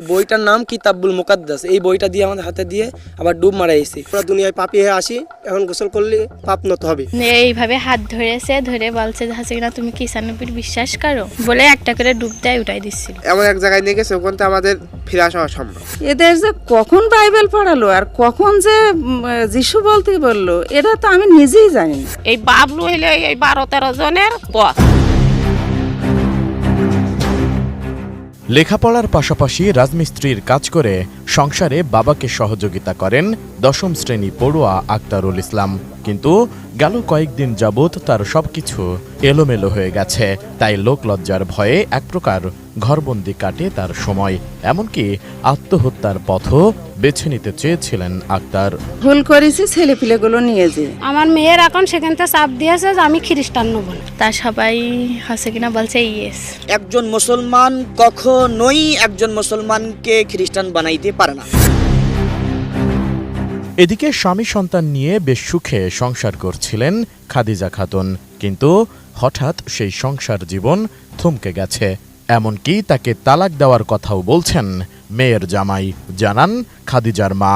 বইটার নাম কিতাবুল মুকাদ্দাস। এই বইটা দিয়ে আমাদের হাতে দিয়ে আবার ডুব মারাইছি পুরো দুনিয়ায় পাপি হয়ে আসি এখন গোসল করলে পাপ নত হবে। এইভাবে হাত ধরেছে ধরে বলছে যে হাসিনা তুমি কিষানবির বিশ্বাস করো? বলে একটা করে ডুব দেয় উঠাই দিচ্ছিল এমন এক জায়গায় নিয়ে গেছে ওখান আমাদের ফিরে আসা অসম্ভব। এদের যে কখন বাইবেল পড়ালো আর কখন যে যিশু বলতে বলল এটা তো আমি নিজেই জানি না। এই বাবলু হইলে এই বারো তেরো জনের বস লেখাপড়ার পাশাপাশি রাজমিস্ত্রির কাজ করে সংসারে বাবাকে সহযোগিতা করেন দশম শ্রেণি পড়ুয়া আক্তারুল ইসলাম। কিন্তু গেল কয়েকদিন যাবৎ তার সবকিছু এলোমেলো হয়ে গেছে। তাই লোকলজ্জার ভয়ে এক প্রকার ঘরবন্দি কাটে তার সময়। এমনকি আত্মহত্যার পথও বেছে নিতে চেয়েছিলেন আক্তার। ভুল করেছি ছেলে পিলেগুলো নিয়ে যে আমার মেয়ের এখন সেখান থেকে চাপ দিয়েছে যে আমি খ্রিস্টান নেব তা সবাই হাসে কিনা বলছে ইয়েস। একজন মুসলমান কখনোই একজন মুসলমানকে খ্রিস্টান বানাইতে পারে না। এদিকে স্বামী সন্তান নিয়ে বেশ সুখে সংসার করছিলেন খাদিজা খাতুন কিন্তু হঠাৎ সেই সংসার জীবন থমকে গেছে। এমনকি তাকে তালাক দেওয়ার কথাও বলছেন মেয়ের জামাই। জানান খাদিজার মা।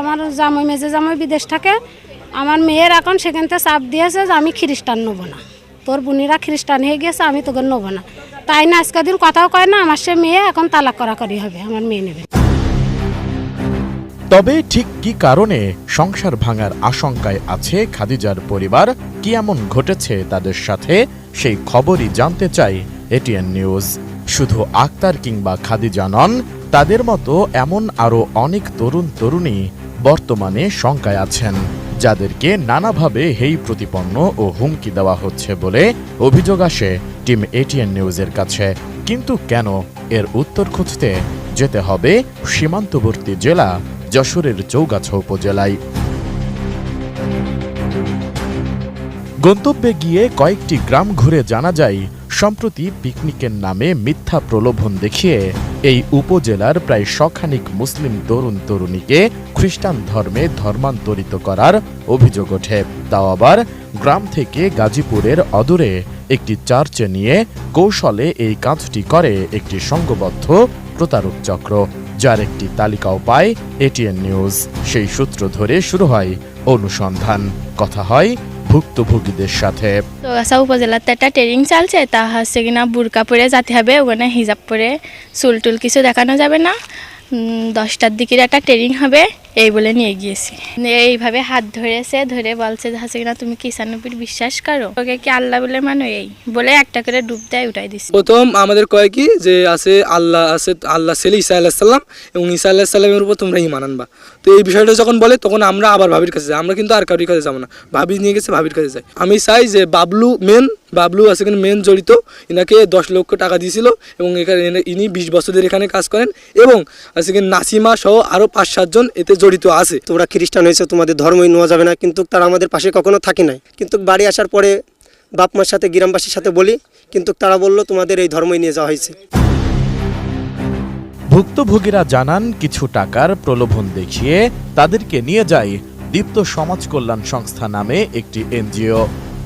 আমার জামাই মেজে জামাই বিদেশ থাকে আমার মেয়ের এখন সেখান থেকে চাপ দিয়েছে যে আমি খ্রিস্টান নেব না। তোর বোনেরা খ্রিস্টান হয়ে গেছে আমি তোকে নেব না। তাই না আজকে দিন কথাও কয় না আমার সে মেয়ে এখন তালাক করাকরি হবে আমার মেয়ে নেবে। তবে ঠিক কি কারণে সংসার ভাঙার আশঙ্কায় আছে খাদিজার পরিবার? কি এমন ঘটেছে তাদের সাথে? সেই খবরই জানতে চাই এটিএন নিউজ। শুধু আক্তার কিংবা খাদিজা নন, তাদের মতো এমন আরও অনেক তরুণ তরুণী বর্তমানে শঙ্কায় আছেন, যাদেরকে নানাভাবে হেই প্রতিপন্ন ও হুমকি দেওয়া হচ্ছে বলে অভিযোগ আসে টিম এটিএন নিউজের কাছে। কিন্তু কেন? এর উত্তর খুঁজতে যেতে হবে সীমান্তবর্তী জেলা যশোরের চৌগাছা উপজেলায়। গন্তব্যে গিয়ে কয়েকটি গ্রাম ঘুরে জানা যায়, সম্প্রতি পিকনিকের নামে মিথ্যা প্রলোভন দেখিয়ে এই উপজেলার প্রায় শখানিক মুসলিম তরুণ তরুণীকে খ্রিস্টান ধর্মে ধর্মান্তরিত করার অভিযোগ ওঠে। তাও আবার গ্রাম থেকে গাজীপুরের অদূরে একটি চার্চে নিয়ে কৌশলে এই কাজটি করে একটি সংঘবদ্ধ প্রতারক চক্র। যার একটি তালিকাও পায় এটিএন নিউজ সেই সূত্র ধরে শুরু হয় অনুসন্ধান। কথা হয় ভুক্তভোগীদের সাথে। আসা উপজেলাতে একটা ট্রেনিং চলছে, তা হচ্ছে কিনা বুরকা পরে যাতে হবে, ওখানে হিজাব পরে চুল টুল কিছু দেখানো যাবে না। দশটার দিকের একটা ট্রেনিং হবে। এই বলে নিয়ে গিয়েছি। এইভাবে হাত ধরেছে, ধরে বলছে হাসে কিনা তুমি কিষানবির বিশ্বাস করো? ওকে কি আল্লাহ বলে মানো এই? বলে একটা করে ডুব দেয়, উঠাই দিছি। প্রথম আমাদের কয় কি যে, আছে আল্লাহ আছে আল্লাহ ছেলে ঈসা আল্লাহ সাল্লাম এবং ঈসা আল্লাহ সাল্লামের উপর তোমরা ইমান আনবা। তো এই বিষয়টা যখন বলে, তখন আমরা আবার ভাবির কাছে যাই। আমরা কিন্তু আর কারোর কাছে যাব না। ভাবি নিয়ে গেছে, ভাবির কাছে যাই। আমি চাই যে, বাবলু মেন, বাবলু আছে এখানে মেন জড়িত। এনাকে দশ লক্ষ টাকা দিয়েছিল এবং এখানে ইনি বিশ বছরের এখানে কাজ করেন এবং আছে নাসিমা সহ আরও পাঁচ সাতজন এতে জড়িত আছে। তোমরা খ্রিস্টান হয়েছে, তোমাদের ধর্মই নেওয়া যাবে না। কিন্তু তারা আমাদের পাশে কখনো থাকে নাই। কিন্তু বাড়ি আসার পরে বাপ মার সাথে, গ্রামবাসীর সাথে বলি, কিন্তু তারা বলল, তোমাদের এই ধর্মই নিয়ে যাওয়া হয়েছে। ভুক্তভোগীরা জানান, কিছু টাকার প্রলোভন দেখিয়ে তাদেরকে নিয়ে যায় দীপ্ত সমাজ কল্যাণ সংস্থা নামে একটি এনজিও।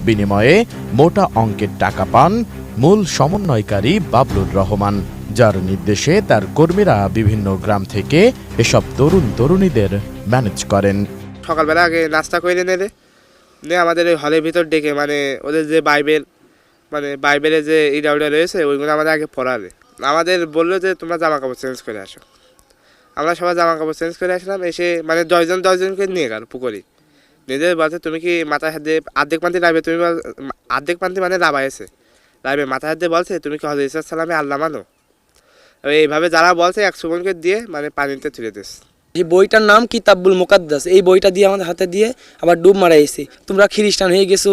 বিনিময়ে মোটা অঙ্কের টাকা পান মূল সমন্বয়কারী বাবলুর রহমান। যার নির্দেশে তার কর্মীরা বিভিন্ন গ্রাম থেকে এসব তরুণ তরুণীদের ম্যানেজ করেন। সকালবেলা আগে নাস্তা করে নেলে। নিয়ে আমাদের ওই হলের ভিতর ডেকে মানে ওদের যে বাইবেল মানে বাইবেলে যে ইডা উডা রয়েছে, ওইগুলো আমাদের আগে পড়াবে আমাদের বলল যে, তোমরা জামা কাপড় চেঞ্জ করে আসো। আমরা সবাই জামা কাপড় চেঞ্জ করে আসলাম, এসে মানে দশজন, দশজনকে নিয়ে গেল পুকুরি। নিজের বলছে, তুমি কি মাথায় হাত দিয়ে আর্ধেক পান্তি লাইবে? তুমি আর্ধেক পান্তি মানে লাভা এসে লাইবে মাথায় দিয়ে বলছে, তুমি কি হজরত সালামে আল্লাহ মানো? এইভাবে যারা বলছে এক সুমনকে দিয়ে মানে পানিতে তুলে দিস। এই বইটার নাম কিতাবুল মুকাদ্দাস। এই বইটা দিয়ে আমাদের হাতে দিয়ে আবার ডুব মারা মারাইছি তোমরা খ্রিস্টান হয়ে গেছো,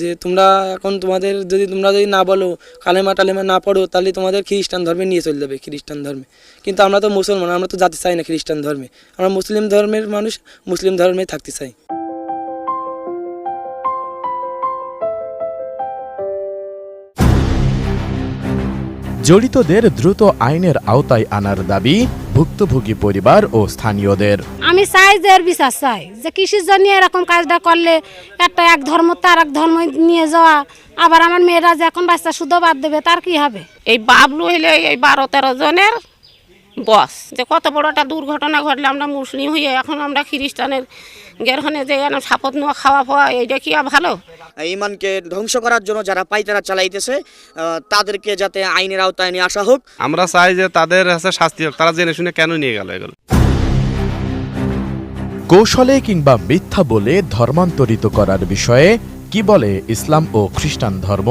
যে তোমরা এখন তোমাদের যদি তোমরা যদি না বলো, কালেমা টালেমা না পড়ো, তাহলে তোমাদের খ্রিস্টান ধর্মে নিয়ে চলে যাবে খ্রিস্টান ধর্মে। কিন্তু আমরা তো মুসলমান, আমরা তো যেতে চাই না খ্রিস্টান ধর্মে। আমরা মুসলিম ধর্মের মানুষ, মুসলিম ধর্মে থাকতে চাই। জড়িতদের দ্রুত আইনের আওতায় আনার দাবি ভুক্তভোগী পরিবার ও স্থানীয়দের। আমি চাই যে এর বিচার চাই যে কৃষির জন্য এরকম কাজটা করলে একটা এক ধর্ম তার এক ধর্ম নিয়ে যাওয়া। আবার আমার মেয়েরা যে এখন বাচ্চা শুদ্ধ বাদ দেবে তার কি হবে? এই বাবলু হইলে এই বারো তেরো জনের বস। যে কত বড় একটা দুর্ঘটনা ঘটলে আমরা মুসলিম হয়ে এখন আমরা খ্রিস্টানের গেরখানে যে সাপত নেওয়া খাওয়া ফাওয়া এইটা কি আর ভালো? ইমানকে ধ্বংস করার জন্য যারা পাইতারা চালাইতেছে আহ, তাদেরকে যাতে আইনের আওতায় নিয়ে আসা হোক। আমরা চাই যে তাদের কাছে শাস্তি হোক তারা জেনে শুনে কেন নিয়ে গেল এগুলো? কৌশলে কিংবা মিথ্যা বলে ধর্মান্তরিত করার বিষয়ে কি বলে ইসলাম ও খ্রিস্টান ধর্ম?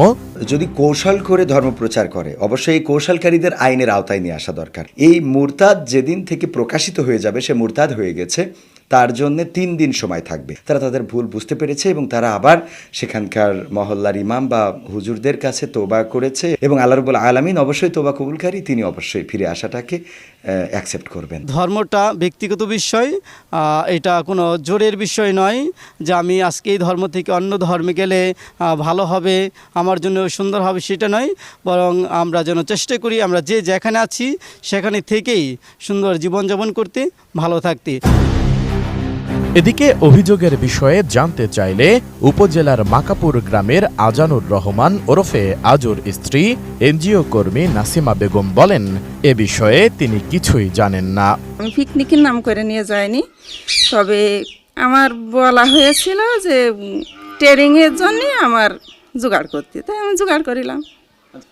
যদি কৌশল করে ধর্ম প্রচার করে অবশ্যই এই কৌশলকারীদের আইনের আওতায় নিয়ে আসা দরকার। এই মুরতাদ যেদিন থেকে প্রকাশিত হয়ে যাবে সে মুরতাদ হয়ে গেছে। তার জন্য তিন দিন সময় থাকবে। তারা তাদের ভুল বুঝতে পেরেছে এবং তারা আবার সেখানকার মহল্লার ইমাম বা হুজুরদের কাছে তোবা করেছে এবং আল্লাহ রবুল আলমিন অবশ্যই তোবা কবুলকারী, তিনি অবশ্যই ফিরে আসাটাকে অ্যাকসেপ্ট করবেন। ধর্মটা ব্যক্তিগত বিষয় এটা কোনো জোরের বিষয় নয় যে আমি আজকে এই ধর্ম থেকে অন্য ধর্মে গেলে ভালো হবে, আমার জন্য সুন্দর হবে সেটা নয়। বরং আমরা যেন চেষ্টা করি আমরা যে যেখানে আছি, সেখানে থেকেই সুন্দর জীবনযাপন করতে, ভালো থাকতে। এদিকে অভিযোগের বিষয়ে জানতে চাইলে উপজেলার মাকাপুর গ্রামের আজানুর রহমান ওরফে আজুর স্ত্রী এনজিও কর্মী নাসিমা বেগম বলেন এ বিষয়ে তিনি কিছুই জানেন না। আমি পিকনিকের নাম করে নিয়ে যাইনি তবে আমার বলা হয়েছিল যে ট্রেনিংয়ের জন্য আমার জোগাড় করতে। তাই আমি জোগাড় করিলাম।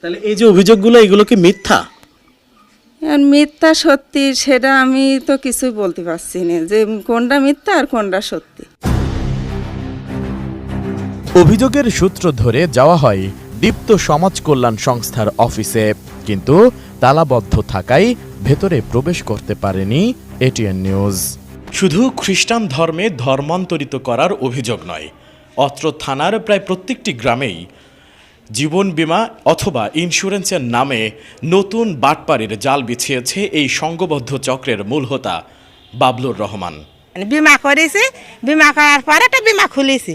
তাহলে এই যে অভিযোগগুলো এগুলো কি মিথ্যা? মিথ্যা সত্যি সেটা আমি তো কিছুই বলতে পারছি না যে কোনটা মিথ্যা আর কোনটা সত্যি। অভিযোগের সূত্র ধরে যাওয়া হয় দীপ্ত সমাজ কল্যাণ সংস্থার অফিসে কিন্তু তালাবদ্ধ থাকায় ভেতরে প্রবেশ করতে পারেনি এটিএন নিউজ। শুধু খ্রিস্টান ধর্মে ধর্মান্তরিত করার অভিযোগ নয় অত্র থানার প্রায় প্রত্যেকটি গ্রামেই জীবন বীমা অথবা ইন্স্যুরেন্সের নামে নতুন বাটপাড়ির জাল বিছিয়েছে এই সংঘবদ্ধ চক্রের মূল হোতা বাবলুর রহমান। বিমা করেছি, বিমা করার পরে একটা বিমা খুলেছি।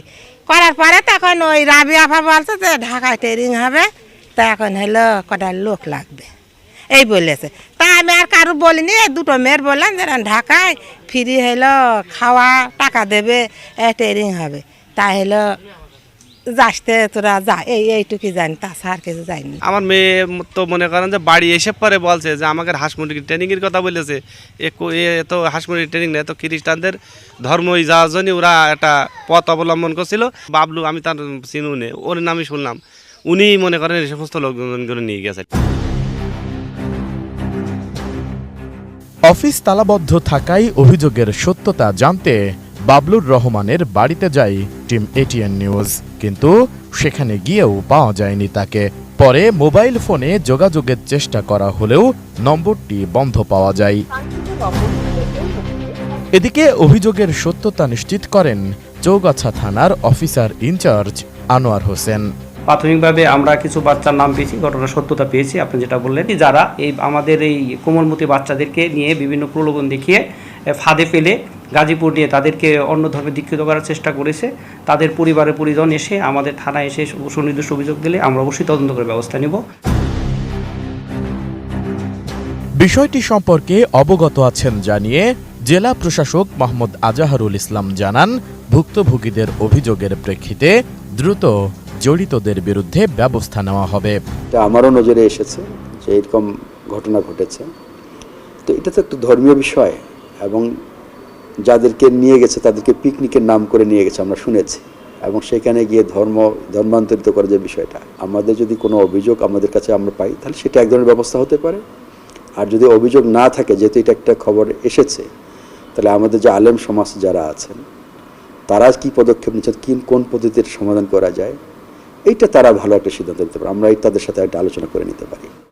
করার পরে তখন ওই রাবি আফা বলছে যে ঢাকায় ট্রেনিং হবে তা এখন হলো কটা লোক লাগবে। এই বলেছে। তা আমি আর কারও বলিনি দুটো মেয়ের বললাম যে ঢাকায় ফ্রি হলো, খাওয়া টাকা দেবে ট্রেনিং হবে। তা হলো যাসতে তোরা যা এই এইটুকুই জানি তাছাড়া আর কিছু জানি আমার মেয়ে তো মনে করেন যে বাড়ি এসে পরে বলছে যে আমাকে হাঁস মুরগির ট্রেনিংয়ের কথা বলেছে। এ তো হাঁস মুরগির ট্রেনিং নেই তো খ্রিস্টানদের ধর্মই যাওয়ার জন্য ওরা একটা পথ অবলম্বন করছিল। বাবলু আমি তার চিনু নে ওর নামই শুনলাম। উনি মনে করেন এই সমস্ত লোকজনগুলো নিয়ে গেছে। অফিস তালাবদ্ধ থাকায় অভিযোগের সত্যতা জানতে বাবলুর রহমানের বাড়িতে যাই টিম এটিএন নিউজ। কিন্তু সেখানে গিয়েও পাওয়া যায়নি তাকে। পরে মোবাইল ফোনে যোগাযোগের চেষ্টা করা হলেও নম্বরটি বন্ধ পাওয়া যায়। এদিকে অভিযোগের সত্যতা নিশ্চিত করেন চৌগাছা থানার অফিসার ইনচার্জ আনোয়ার হোসেন। প্রাথমিকভাবে আমরা কিছু বাচ্চার নাম পেয়েছি, ঘটনার সত্যতা পেয়েছি, আপনি যেটা বললেন যারা এই আমাদের এই কোমলমতি বাচ্চাদেরকে নিয়ে বিভিন্ন প্রলোভন দেখিয়ে ফাঁদে ফেলে গাজীপুর নিয়ে তাদেরকে অন্য ধর্মে দীক্ষিত করার চেষ্টা করেছে। তাদের পরিবারের পরিজন এসে আমাদের থানায় এসে সুনির্দিষ্ট অভিযোগ দিলে আমরা অবশ্যই তদন্ত করে ব্যবস্থা নেব। বিষয়টি সম্পর্কে অবগত আছেন জানিয়ে জেলা প্রশাসক মোহাম্মদ আজাহারুল ইসলাম জানান ভুক্তভোগীদের অভিযোগের প্রেক্ষিতে দ্রুত জড়িতদের বিরুদ্ধে ব্যবস্থা নেওয়া হবে। আমারও নজরে এসেছে যে এরকম ঘটনা ঘটেছে। তো এটা তো একটু ধর্মীয় বিষয়। এবং যাদেরকে নিয়ে গেছে, তাদেরকে পিকনিকের নাম করে নিয়ে গেছে, আমরা শুনেছি। এবং সেখানে গিয়ে ধর্ম, ধর্মান্তরিত করার যে বিষয়টা, আমাদের যদি কোনো অভিযোগ আমাদের কাছে আমরা পাই, তাহলে সেটা এক ধরনের ব্যবস্থা হতে পারে। আর যদি অভিযোগ না থাকে, যেহেতু এটা একটা খবর এসেছে, তাহলে আমাদের যে আলেম সমাজ যারা আছেন, তারা কি পদক্ষেপ নিচ্ছেন, কি, কোন পদ্ধতির সমাধান করা যায়, এইটা তারা ভালো একটা সিদ্ধান্ত নিতে পারে। আমরা এই তাদের সাথে একটা আলোচনা করে নিতে পারি।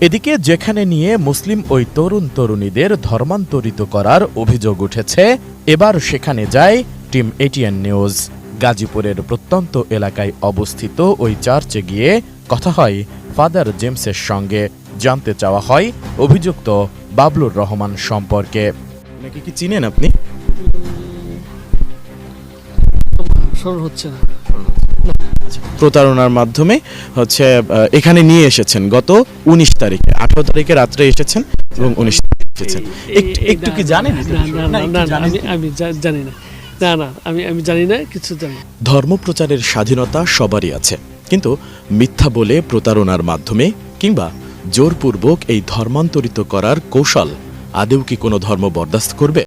এদিকে যেখানে নিয়ে মুসলিম ওই তরুণ তরুণীদের ধর্মান্তরিত করার অভিযোগ উঠেছে এবার সেখানে যায় টিম এটিএন নিউজ। গাজীপুরের প্রত্যন্ত এলাকায় অবস্থিত ওই চার্চে গিয়ে কথা হয় ফাদার জেমসের সঙ্গে। জানতে চাওয়া হয় অভিযুক্ত বাবলুর রহমান সম্পর্কে। নাকি কি চিনেন আপনি? হচ্ছে না। প্রতারণার মাধ্যমে হচ্ছে এখানে নিয়ে এসেছেন। গত উনিশ তারিখে আঠারো তারিখে রাত্রে এসেছেন এবং উনিশ তারিখে এসেছেন। একটু- কি জানেন? না, জানেন? আমি জানি না। না না আমি আমি জানি না কিছু জানি ধর্মপ্রচারের স্বাধীনতা সবারই আছে। কিন্তু মিথ্যা বলে প্রতারণার মাধ্যমে কিংবা জোরপূর্বক এই ধর্মান্তরিত করার কৌশল আদেও কি কোনো ধর্ম বরদাস্ত করবে?